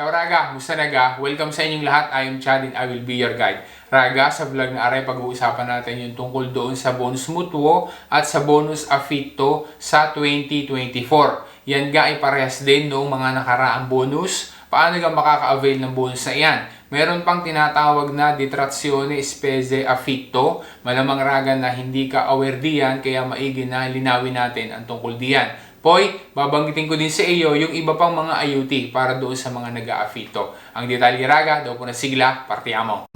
Ciao Raga, musta naga? Welcome sa inyong lahat. I am Chad and I will be your guide. Raga, sa vlog na aray, pag-uusapan natin yung tungkol doon sa bonus mutuo at sa bonus afito sa 2024. Yan ga ay parehas din noong mga nakaraang bonus. Paano ka makaka-avail ng bonus na yan? Meron pang tinatawag na detrazione spese affitto. Malamang raga na hindi ka aware diyan, kaya maigi na linawin natin ang tungkol diyan. Poy, babanggitin ko din sa iyo yung iba pang mga IoT para doon sa mga nag-aafito. Ang detalye raga, daw po na sigla, partiamo.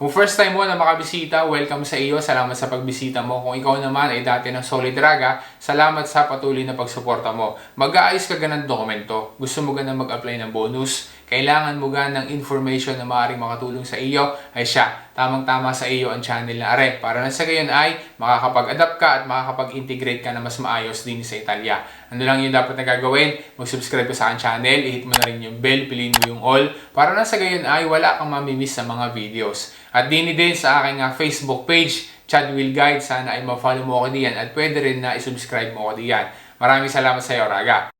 Kung first time mo na makabisita, welcome sa iyo. Salamat sa pagbisita mo. Kung ikaw naman ay dati ng Solid Raga, salamat sa patuloy na pagsuporta mo. Mag-aayos ka ganang dokumento. Gusto mo ganang mag-apply ng bonus? Kailangan mo ganang information na maaaring makatulong sa iyo? Ay siya, tamang-tama sa iyo ang channel na Are. Para na sa gayon ay makakapag-adapt ka at makakapag-integrate ka na mas maayos din sa Italia. Ano lang yung dapat na gagawin? Mag-subscribe ka sa aking channel, i-hit mo na rin yung bell, piliin mo yung all. Para na sa gayon ay wala kang mamimiss sa mga videos. At dini din sa aking uh, Facebook page, Chad Will Guide. Sana ay ma-follow mo ako diyan at pwede rin na i-subscribe mo ako diyan. Maraming salamat sa iyo, Raga.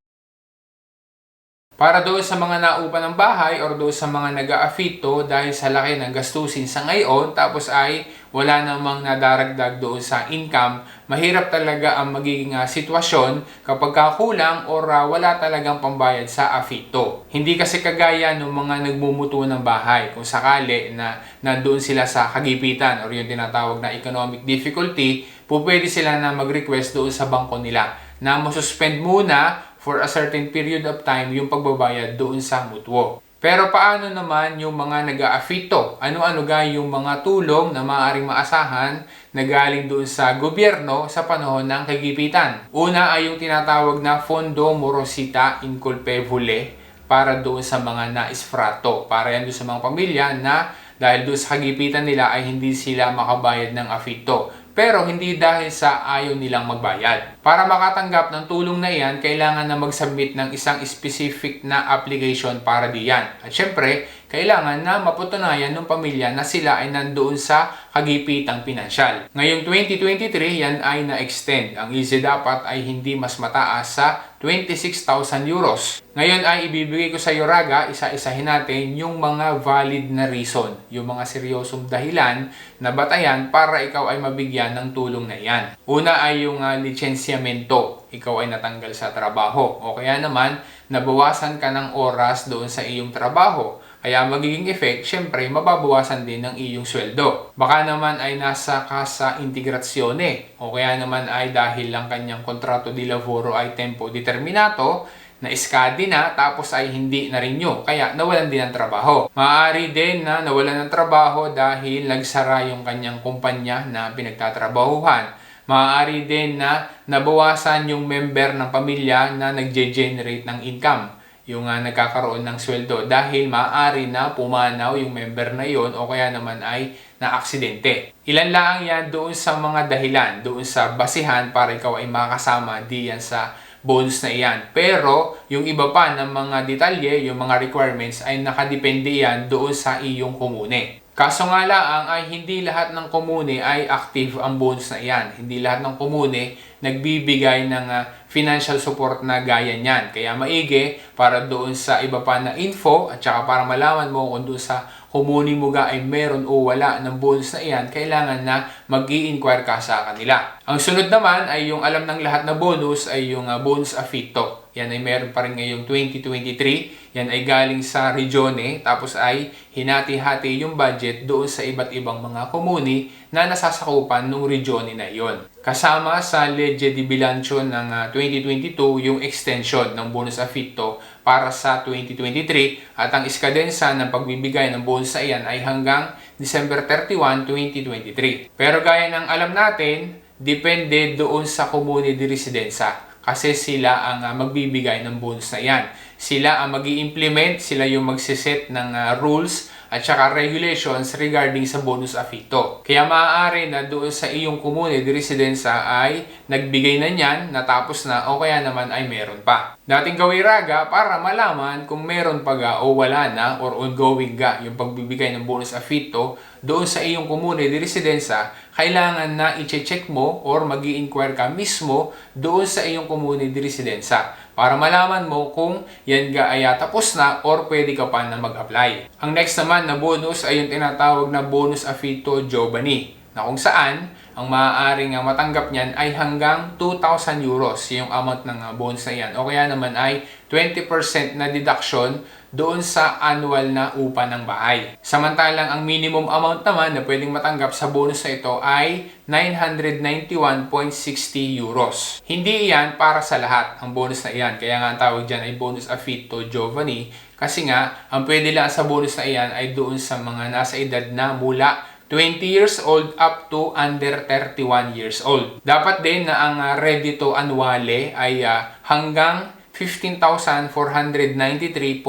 Para doon sa mga naupa ng bahay or doon sa mga nag-aafito dahil sa laki ng gastusin sa ngayon tapos ay wala namang nadaragdag doon sa income, mahirap talaga ang magiging uh, sitwasyon kapag kakulang or uh, wala talagang pambayad sa afito. Hindi kasi kagaya ng mga nagmumuto ng bahay kung sakali na nandoon sila sa kagipitan or yung tinatawag na economic difficulty, po pwede sila na mag-request doon sa bangko nila na masuspend muna for a certain period of time yung pagbabayad doon sa mutuo. Pero paano naman yung mga nag-aafito? Ano-ano ga yung mga tulong na maaaring maasahan na galing doon sa gobyerno sa panahon ng kagipitan? Una ay yung tinatawag na Fondo Morosita Inculpevole para doon sa mga naisfrato. Para yan doon sa mga pamilya na dahil doon sa kagipitan nila ay hindi sila makabayad ng afito pero hindi dahil sa ayaw nilang magbayad. Para makatanggap ng tulong na iyan, kailangan na mag-submit ng isang specific na application para diyan. At syempre, kailangan na mapatunayan ng pamilya na sila ay nandoon sa kagipitang pinansyal. Ngayong 2023, yan ay na-extend. Ang easy dapat ay hindi mas mataas sa 26,000 euros. Ngayon ay ibibigay ko sa iyo, Raga, isa-isahin natin yung mga valid na reason, yung mga seryosong dahilan na batayan para ikaw ay mabigyan ng tulong na yan. Una ay yung uh, lisensyamento, ikaw ay natanggal sa trabaho o kaya naman nabawasan ka ng oras doon sa iyong trabaho. Kaya magiging effect, syempre, mababawasan din ng iyong sweldo. Baka naman ay nasa kasa integrasyone o kaya naman ay dahil lang kanyang kontrato di lavoro ay tempo determinato na iskadi na tapos ay hindi na renew kaya nawalan din ng trabaho. Maaari din na nawalan ng trabaho dahil nagsara yung kanyang kumpanya na pinagtatrabahuhan. Maaari din na nabawasan yung member ng pamilya na nagge-generate ng income yung uh, nagkakaroon ng sweldo dahil maaari na pumanaw yung member na yon o kaya naman ay na-aksidente. Ilan lang yan doon sa mga dahilan, doon sa basihan para ikaw ay makasama diyan sa bonus na iyan. Pero yung iba pa ng mga detalye, yung mga requirements ay nakadepende yan doon sa iyong komune. Kaso nga lang ay hindi lahat ng komune ay active ang bonus na iyan. Hindi lahat ng komune nagbibigay ng uh, financial support na gaya niyan. Kaya maigi para doon sa iba pa na info at saka para malaman mo kung doon sa komune mo ga ay meron o wala ng bonus na iyan, kailangan na mag inquire ka sa kanila. Ang sunod naman ay yung alam ng lahat na bonus ay yung uh, bonus afito. Yan ay meron pa rin ngayong 2023. Yan ay galing sa regione tapos ay hinati-hati yung budget doon sa iba't ibang mga komuni na nasasakupan ng regione na iyon. Kasama sa Legge di Bilancio ng uh, 2022 yung extension ng bonus afito para sa 2023 at ang iskadensa ng pagbibigay ng bonus na iyan ay hanggang December 31, 2023. Pero gaya ng alam natin, depende doon sa komune di residensa kasi sila ang uh, magbibigay ng bonus na yan. Sila ang mag implement sila yung magsiset ng uh, rules at saka regulations regarding sa bonus afito. Kaya maaari na doon sa iyong komune de residenza ay nagbigay na niyan, natapos na o kaya naman ay meron pa. Dating gawin raga para malaman kung meron pa ga o wala na or ongoing ga yung pagbibigay ng bonus afito doon sa iyong komune de residenza, kailangan na i-check mo or mag inquire ka mismo doon sa iyong komune de residenza para malaman mo kung yan ga ay tapos na or pwede ka pa na mag-apply. Ang next naman na bonus ay yung tinatawag na bonus afito Giovanni na kung saan ang maaaring uh, matanggap niyan ay hanggang 2,000 euros yung amount ng uh, bonus na yan. O kaya naman ay 20% na deduction doon sa annual na upa ng bahay. Samantalang ang minimum amount naman na pwedeng matanggap sa bonus na ito ay 991.60 euros. Hindi yan para sa lahat ang bonus na iyan. Kaya nga ang tawag dyan ay bonus affitto Giovanni kasi nga ang pwede lang sa bonus na iyan ay doon sa mga nasa edad na mula 20 years old up to under 31 years old. Dapat din na ang uh, reddito annuale ay uh, hanggang 15,493.71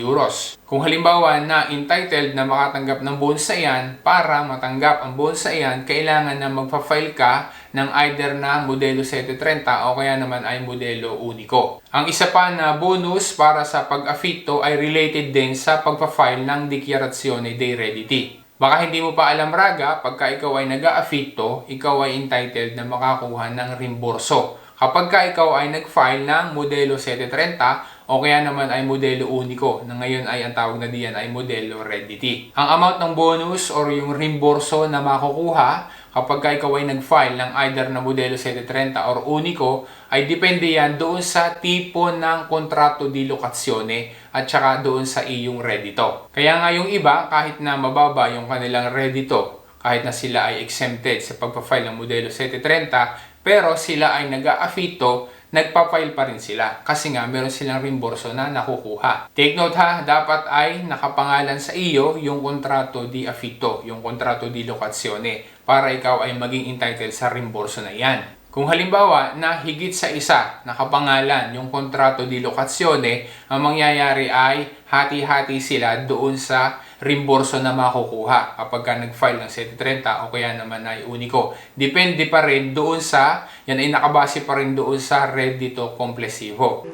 euros. Kung halimbawa na entitled na makatanggap ng bonus na iyan, para matanggap ang bonus na iyan, kailangan na magpa-file ka ng either na modelo 730 o kaya naman ay modelo uniko. Ang isa pa na bonus para sa pag-affitto ay related din sa pagpa-file ng Dichiarazione dei Redditi. Baka hindi mo pa alam raga, pagka ikaw ay nag-affitto, ikaw ay entitled na makakuha ng rimborso. Kapag ka ikaw ay nag-file ng modelo 730 o kaya naman ay modelo uniko na ngayon ay ang tawag na diyan ay modelo Reddity. Ang amount ng bonus or yung reimburso na makukuha kapag ka ikaw ay nag-file ng either na modelo 730 or uniko ay depende yan doon sa tipo ng kontrato di lokasyone at saka doon sa iyong reddito. Kaya nga yung iba kahit na mababa yung kanilang reddito kahit na sila ay exempted sa pagpa-file ng modelo 730 pero sila ay nag-aafito, nagpa-file pa rin sila kasi nga meron silang reimburso na nakukuha. Take note ha, dapat ay nakapangalan sa iyo yung kontrato di affitto, yung kontrato di locazione para ikaw ay maging entitled sa reimburso na yan. Kung halimbawa na higit sa isa nakapangalan yung kontrato di locazione, ang mangyayari ay hati-hati sila doon sa reimburso na makukuha kapag ka nag-file ng 730 o kaya naman ay uniko. Depende pa rin doon sa, yan ay nakabase pa rin doon sa reddito komplesivo.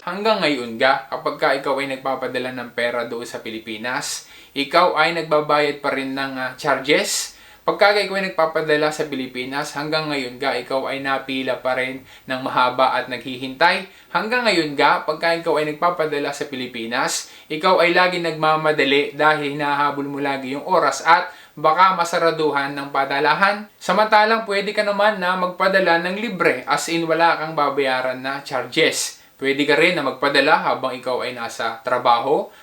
Hanggang ngayon ga, kapag ka ikaw ay nagpapadala ng pera doon sa Pilipinas, ikaw ay nagbabayad pa rin ng uh, charges Pagka ikaw ay nagpapadala sa Pilipinas, hanggang ngayon ga, ikaw ay napila pa rin ng mahaba at naghihintay. Hanggang ngayon ga, pagka ikaw ay nagpapadala sa Pilipinas, ikaw ay lagi nagmamadali dahil hinahabol mo lagi yung oras at baka masaraduhan ng padalahan. Samantalang pwede ka naman na magpadala ng libre as in wala kang babayaran na charges. Pwede ka rin na magpadala habang ikaw ay nasa trabaho,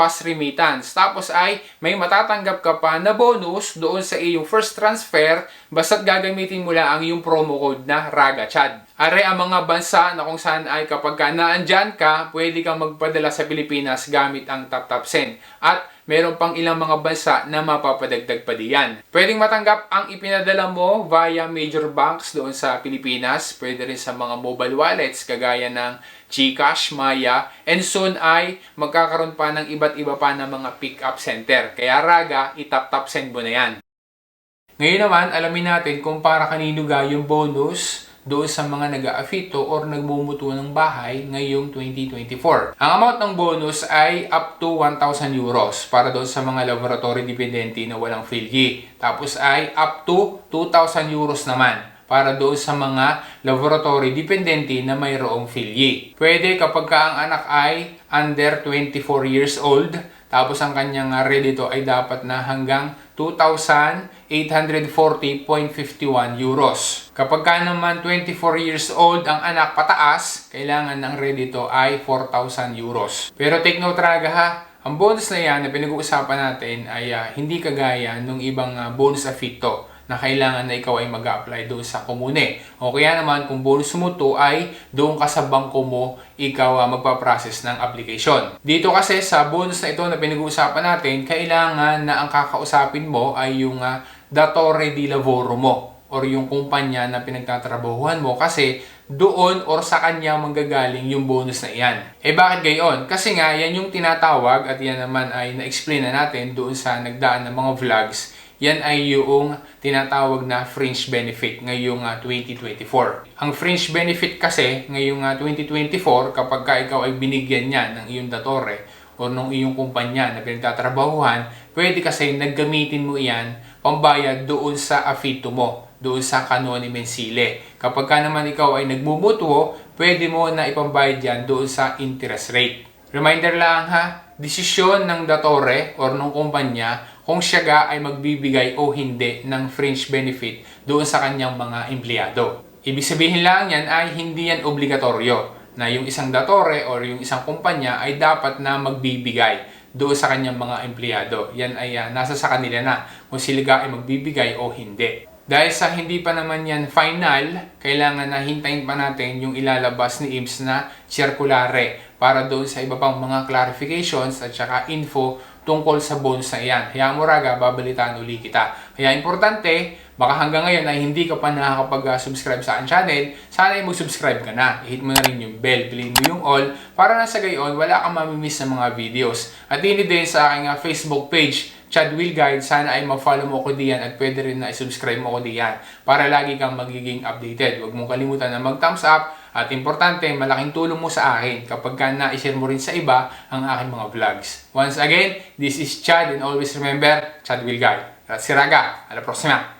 fast remittance. Tapos ay may matatanggap ka pa na bonus doon sa iyong first transfer basta't gagamitin mo lang ang iyong promo code na RAGACHAD. Are ang mga bansa na kung saan ay kapag ka naandyan ka, pwede kang magpadala sa Pilipinas gamit ang TapTap Send. At meron pang ilang mga bansa na mapapadagdag pa diyan. Pwedeng matanggap ang ipinadala mo via major banks doon sa Pilipinas. Pwede rin sa mga mobile wallets kagaya ng GCash, Maya, and soon ay magkakaroon pa ng iba't iba pa na mga pick-up center. Kaya raga, itap-tap send mo na yan. Ngayon naman, alamin natin kung para kanino ga yung bonus doon sa mga nag-aafito or nagbumuto ng bahay ngayong 2024. Ang amount ng bonus ay up to 1,000 euros para doon sa mga laboratory dependente na walang filgi. Tapos ay up to 2,000 euros naman para doon sa mga laboratory dependente na mayroong filgi. Pwede kapag ka ang anak ay under 24 years old, tapos ang kanyang redito ay dapat na hanggang 2,840.51 euros. Kapag ka naman 24 years old ang anak pataas, kailangan ng redito ay 4,000 euros. Pero take note raga ha, ang bonus na yan na pinag-uusapan natin ay ah, hindi kagaya nung ibang ah, bonus affito na kailangan na ikaw ay mag apply doon sa komune. O kaya naman kung bonus mo to ay doon ka sa bangko mo ikaw ah, magpa-process ng application. Dito kasi sa bonus na ito na pinag-uusapan natin, kailangan na ang kakausapin mo ay yung uh, datore di lavoro mo or yung kumpanya na pinagtatrabahuhan mo kasi doon or sa kanya manggagaling yung bonus na iyan. Eh bakit gayon? Kasi nga yan yung tinatawag at yan naman ay na-explain na natin doon sa nagdaan ng mga vlogs. Yan ay yung tinatawag na fringe benefit ngayong ah, 2024. Ang fringe benefit kasi ngayong ah, 2024 kapag ka ikaw ay binigyan niya ng iyong datore o nung iyong kumpanya na pinagtatrabahuhan, pwede kasi naggamitin mo iyan pambayad doon sa afito mo, doon sa kanone mensile. Kapag ka naman ikaw ay nagmumutuo, pwede mo na ipambayad yan doon sa interest rate. Reminder lang ha, desisyon ng datore or ng kumpanya kung siya ga ay magbibigay o hindi ng fringe benefit doon sa kanyang mga empleyado. Ibig sabihin lang yan ay hindi yan obligatoryo na yung isang datore or yung isang kumpanya ay dapat na magbibigay doon sa kanyang mga empleyado. Yan ay ah, nasa sa kanila na kung sila ga ay magbibigay o hindi. Dahil sa hindi pa naman yan final, kailangan na hintayin pa natin yung ilalabas ni IMS na circulare para doon sa iba pang mga clarifications at saka info tungkol sa bonus na yan. Kaya mo raga, babalitaan uli kita. Kaya importante, baka hanggang ngayon ay hindi ka pa nakakapag-subscribe sa aking channel, sana ay mag-subscribe ka na. I-hit mo na rin yung bell, piliin mo yung all, para na sa gayon, wala kang mamimiss ng mga videos. At hindi din sa aking ah, Facebook page, Chad Will Guide, sana ay ma-follow mo ko diyan at pwede rin na i-subscribe mo ko diyan para lagi kang magiging updated. Huwag mong kalimutan na mag-thumbs up at importante, malaking tulong mo sa akin kapag ka na-share mo rin sa iba ang aking mga vlogs. Once again, this is Chad and always remember, Chad Will Guide. Si Raga, a la próxima!